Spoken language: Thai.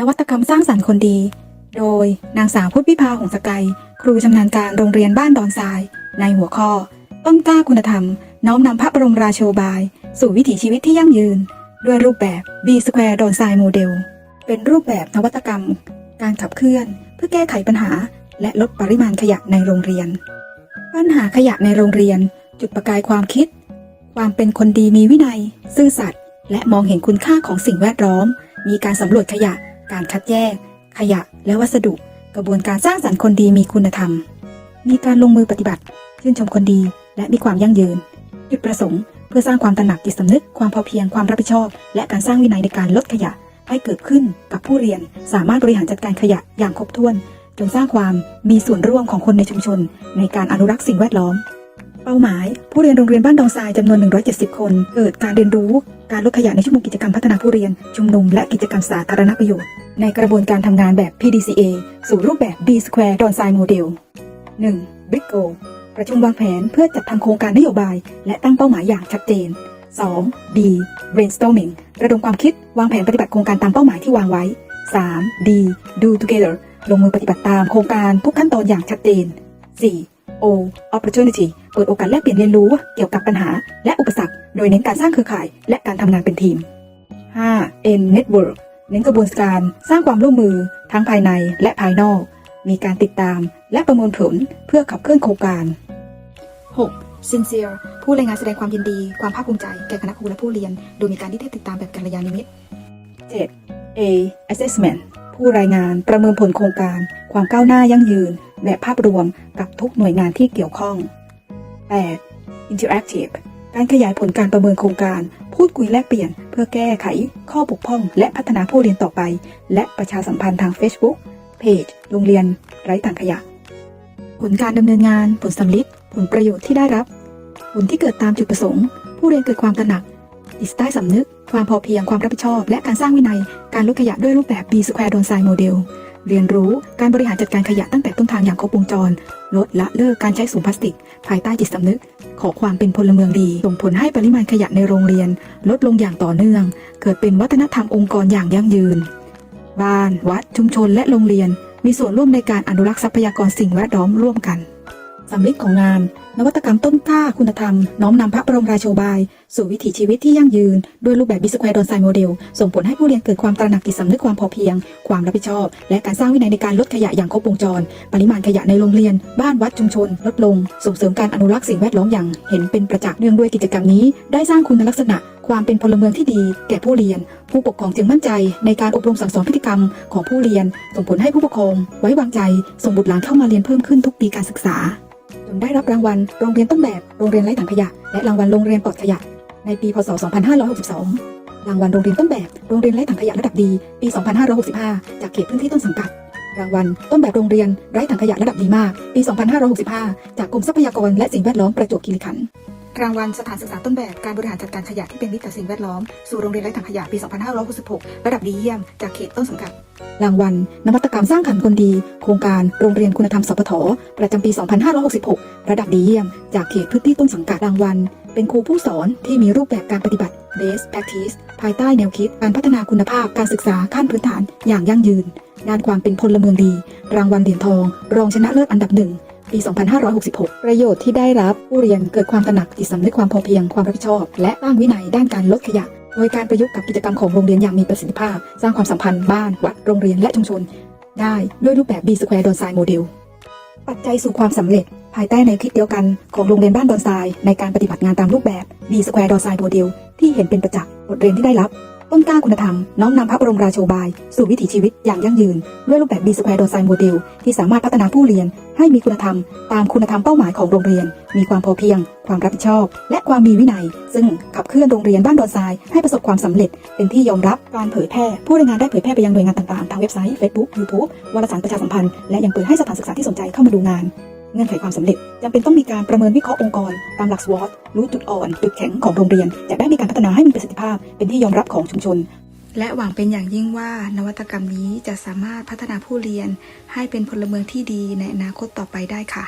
นวัตกรรมสร้างสรรค์คนดี โดยนางสาวพุทธวิภาหงสกายครูชำนาญการโรงเรียนบ้านดอนทราย ในหัวข้อ ต้นกล้าคุณธรรม น้อมนำพระบรมราโชบาย สู่วิถีชีวิตที่ยั่งยืน ด้วยรูปแบบ B Square ดอนทรายโมเดลเป็นรูปแบบนวัตกรรม การขับเคลื่อน เพื่อแก้ไขปัญหา และลดปริมาณขยะในโรงเรียน ปัญหาขยะในโรงเรียน จุดประกายความคิด ความเป็นคนดีมีวินัย ซื่อสัตย์และมองเห็นคุณค่าของสิ่งแวดล้อม มีการสำรวจขยะ การคัดแยก ขยะและวัสดุ กระบวนการสร้างสรรค์คนดีมีคุณธรรม มีการลงมือปฏิบัติ ชื่นชมคนดี และมีความยั่งยืน จุดประสงค์ เพื่อสร้างความตระหนักจิตสำนึก ความพอเพียง ความรับผิดชอบ และการสร้างวินัยในการลดขยะ ให้เกิดขึ้นกับผู้เรียน สามารถบริหารจัดการขยะอย่างครบถ้วน จนสร้างความมีส่วนร่วมของคนในชุมชน ในการอนุรักษ์สิ่งแวดล้อม เป้าหมาย ผู้เรียนโรงเรียนบ้านดองทรายจำนวน 170 คน เกิดการเรียนรู้การลดขยะในชั่วโมงกิจกรรมพัฒนาผู้เรียน ชุมนุมและกิจกรรมสาธารณประโยชน์ ในกระบวนการทำงานแบบ PDCA สู่รูปแบบ B Square ดอนทรายโมเดล 1. Big Go ประชุมวางแผนเพื่อจัดทำโครงการนโยบาย และตั้งเป้าหมายอย่างชัดเจน 2. D brainstorming ระดมความคิดวางแผนปฏิบัติโครงการตามเป้าหมายที่วางไว้ 3. D do together ลงมือปฏิบัติตามโครงการทุกขั้นตอนอย่างชัดเจน 4. O opportunity เปิดโอกาสแลกเปลี่ยนเรียนรู้เกี่ยวกับปัญหา และอุปสรรค โดยเน้นการสร้างเครือข่าย และการทำงานเป็นทีม 5. N network เน้นกระบวนการสร้างความร่วมมือทั้งภายในและภายนอก มีการติดตามและประเมินผลเพื่อขับเคลื่อนโครงการ 6. Sincere ผู้รายงานแสดงความยินดี ความภาคภูมิใจแก่คณะครูและผู้เรียน โดยมีการที่ได้ติดตามแบบกัลยาณมิตร 7. A assessment ผู้รายงานประเมินผลโครงการ ความก้าวหน้ายั่งยืน แบบภาพรวมกับทุกหน่วยงานที่เกี่ยวข้อง 8. Interactive การขยายผลการประเมินโครงการ พูดคุยแลกเปลี่ยน เพื่อแก้ไข ข้อบกพร่อง และพัฒนาผู้เรียนต่อไป และประชาสัมพันธ์ทาง Facebook เพจโรงเรียน ไร้ถังขยะ ผลการดำเนินงาน ผลสำลิดผลประโยชน์ที่ได้รับ ผลที่เกิดตามจุดประสงค์ ผู้เรียนเกิดความตระหนักจิตใต้สำนึก ความพอเพียงความรับผิดชอบ และการสร้างวินัย การลดขยะด้วยรูปแบบ B Square ดอนไซโม เรียนรู้การบริหารจัดการขยะตั้งแต่ต้นทางอย่างครบวงจร ลดละเลิกการใช้สูงพลาสติก ภายใต้จิตสำนึก ขอความเป็นพลเมืองดี ส่งผลให้ปริมาณขยะในโรงเรียน ลดลงอย่างต่อเนื่อง เกิดเป็นวัฒนธรรมองค์กรอย่างยั่งยืน บ้าน วัด ชุมชนและโรงเรียน มีส่วนร่วมในการอนุรักษ์ทรัพยากรสิ่งแวดล้อมร่วมกัน สำลิดของงาน นวัตกรรมต้นกล้าคุณธรรม น้อมนำพระบรมราโชบาย สู่วิถีชีวิตที่ยั่งยืน ด้วยรูปแบบบิสควร์ดอนไซโมเดล ส่งผลให้ผู้เรียนเกิดความตระหนักจิตสำนึกความพอเพียง ความรับผิดชอบ และการสร้างวินัยในการลดขยะอย่างครบวงจร ปริมาณขยะในโรงเรียน บ้านวัดชุมชน ลดลง ส่งเสริมการอนุรักษ์สิ่งแวดล้อมอย่าง เห็นเป็นประจักษ์เนื่องด้วยกิจกรรมนี้ ได้สร้างคุณลักษณะ ความเป็นพลเมืองที่ดี แก่ผู้เรียน ผู้ปกครองจึงมั่นใจ ในการอบรมสั่งสอนพฤติกรรมของผู้เรียน ส่งผลให้ผู้ปกครอง ไว้วางใจส่งบุตรหลานเข้ามาเรียนเพิ่มขึ้นทุกปีการศึกษา จนได้รับรางวัลโรงเรียนต้นแบบ โรงเรียนไร้ถังขยะ และรางวัลโรงเรียนปลอดขยะ ในปี พศ 2562 รางวัลโรงเรียนต้นแบบ โรงเรียนไร้ถังขยะระดับดี ปี 2565 จากเขตพื้นที่ต้นสังกัด รางวัลต้นแบบโรงเรียนไร้ถังขยะระดับดีมาก ปี 2565 จากกรมทรัพยากรและสิ่งแวดล้อมประจวบคีรีขันธ์ รางวัลสถานศึกษาต้นแบบการบริหารจัดการขยะที่เป็นมิตรต่อสิ่งแวดล้อม สู่โรงเรียนไร้ถังขยะปี 2566 ระดับดีเยี่ยม จากเขตต้นสังกัด รางวัล นวัตกรรมสร้างขันคนดี โครงการโรงเรียนคุณธรรมสพทประจำปี 2566 ระดับดีเยี่ยม จากเขตพื้นที่ต้นสังกัดรางวัล เป็นครูผู้สอนที่มีรูปแบบการปฏิบัติ Best Practice ภายใต้แนวคิดการพัฒนาคุณภาพการศึกษาขั้นพื้นฐานอย่างยั่งยืนด้านความเป็นพลเมืองดี รางวัลเหรียญทอง รองชนะเลิศอันดับหนึ่ง ปี 2566 ประโยชน์ที่ได้รับผู้เรียนเกิดความตระหนักจิตสำนึกความพอเพียงความรับผิดชอบ และตั้างวินัยด้านการลดขยะ โดยการประยุกต์กับกิจกรรมของโรงเรียนอย่างมีประสิทธิภาพ สร้างความสัมพันธ์บ้านวัดโรงเรียนและชุมชน ได้ด้วยรูปแบบ B Square ดอนไซโมเดลปัจจัยสู่ความสำเร็จ ภายใต้แนวคิดเดียวกันของโรงเรียนบ้านดอนทรายในการปฏิบัติงานตามรูปแบบ B Square ดอนไซโมเดลที่เห็นเป็นประจักษ์บทเรียนที่ได้รับ ต้นกล้าคุณธรรม น้อมนำพระบรมราโชบาย สู่วิถีชีวิตอย่างยั่งยืน ด้วยรูปแบบ B Square ดอนไซโมเดลที่สามารถพัฒนาผู้เรียน ให้มีคุณธรรม ตามคุณธรรมเป้าหมายของโรงเรียน มีความพอเพียง ความรับผิดชอบ และความมีวินัย ซึ่งขับเคลื่อนโรงเรียนบ้านดอนทรายให้ประสบความสำเร็จ เป็นที่ยอมรับการเผยแพร่ ผู้รายงานได้เผยแพร่ไปยังหน่วยงานต่างๆ ทางเว็บไซต์ Facebook YouTube วารสารประชาสัมพันธ์และยังเปิดให้สถานศึกษาที่สนใจเข้ามาดูงาน เงื่อนไขความสำเร็จจำเป็นต้องมีการประเมินวิเคราะห์องค์กร ตามหลักสวอตรู้จุดอ่อน จุดแข็งของโรงเรียน จะได้มีการพัฒนาให้มีประสิทธิภาพ เป็นที่ยอมรับของชุมชน และหวังเป็นอย่างยิ่งว่านวัตกรรมนี้จะสามารถพัฒนาผู้เรียน ให้เป็นพลเมืองที่ดีในอนาคตต่อไปได้ค่ะ